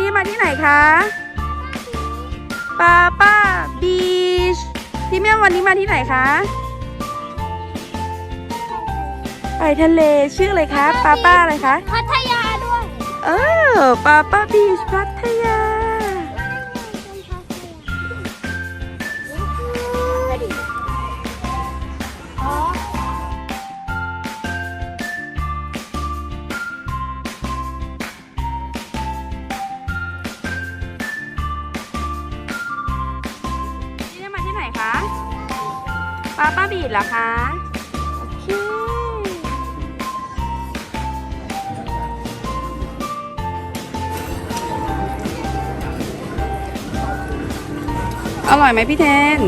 นี้มาที่ไหนคะปาป้าบีชพี่เมียวันนี้มาที่ไหนคะไปทะเลชื่ออะไรคะปาป้าอะไรคะ พัทยาด้วย เออปาป้าบีชพัทยา ปาป้าบีดเหรอคะโอเคอร่อยไหมพี่เทน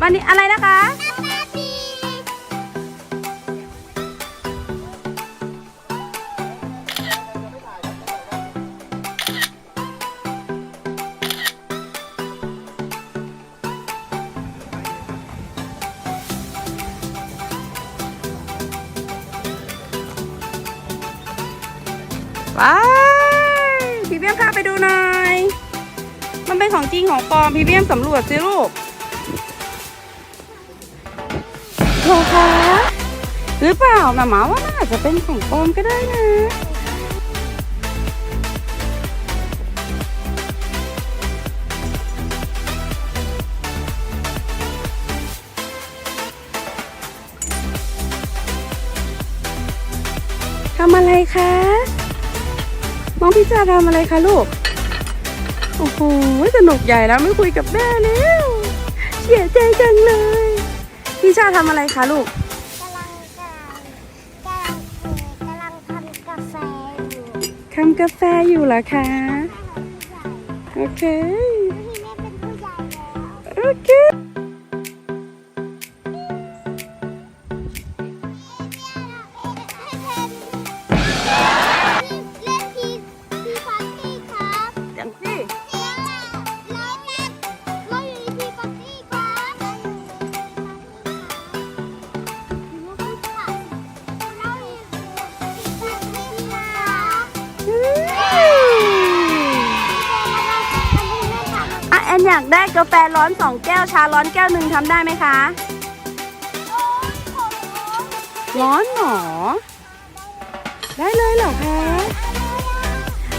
วันนี้อะไรนะคะว้ายพี่เบี้ยมพาไปดูหน่อย มันเป็นของจริงของปลอมพี่เบี้ยมสำรวจสิลูก หรือเปล่าหมาหมาว่านอาจจะเป็นของปลอมก็ได้นะ ทำอะไรคะ น้องพิจาทำอะไรคะลูก โอ้โห สนุกใหญ่แล้วไม่คุยกับแม่แล้ว เสียใจจังเลยพี่ชาทำอะไรคะลูก แฟอยู่ทำกาแฟอยู่เหรอคะ โอเค พี่แม่เป็นผู้ใหญ่แล้ว โอเค นอยากได้กาแฟร้อนสองแก้วชาร้อนแก้วหนึ่งทำได้ไหมคะ ร้อนหรอ ได้เลยเหรอคะ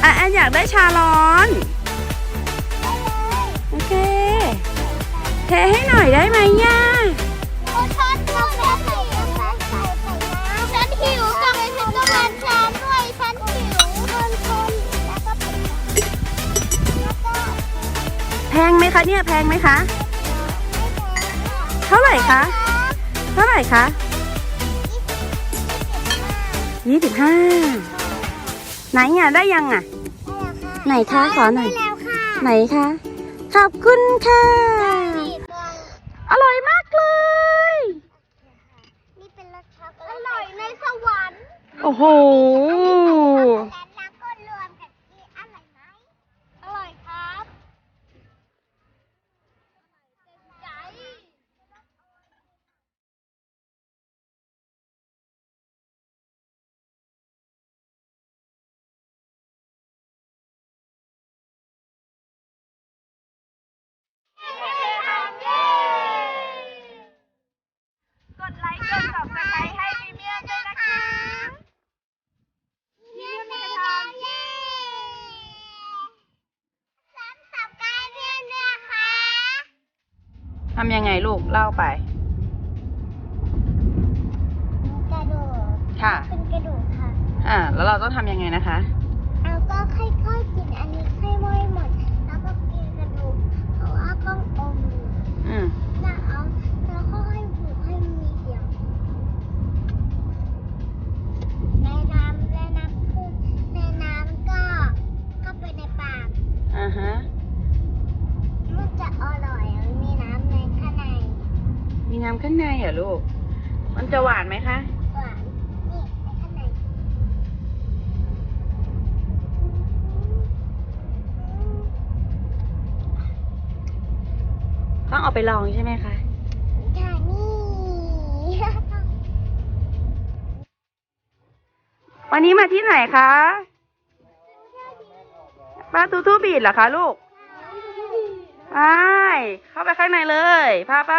อะแอนอยากได้ชาร้อนโอเคเทให้หน่อยได้ไหมย่าฉันหิวกับฉันก็มันฉัน งไหมคะเนี่ยแพงไหมคะ เท่าไหร่คะ เท่าไหร่คะยี่สิบห้าไหนอะได้ยังอะ ไหนคะขอหน่อยแล้วค่ะไหนคะ ขอบคุณค่ะ อร่อยมากเลย นี่เป็นรสช็อกโกแลตอร่อยในสวรรค์ โอ้โห แล้วก็รวมกันนี่อร่อยไหมอร่อยครับใจ กดไลค์กด subscribe ให้พี่เมียมด้วยนะคะ เยี่ยมเลยทองเย้สามสับการเรียนด้วยค่ะ ทำยังไงลูกเล่าไป กระดูกค่ะ เป็นกระดูกค่ะ อ่า แล้วเราต้องทำยังไงนะคะ เอาก็ค่อยๆ เหรอลูก มันจะหวานไหมคะ หวานนี่ไปข้างในต้องเอาไปลองใช่ไหมคะค่ะนี่วันนี้มาที่ไหนคะบ้านทูทูบีดเหรอคะลูก ไป เข้าไปข้างในเลย พาไป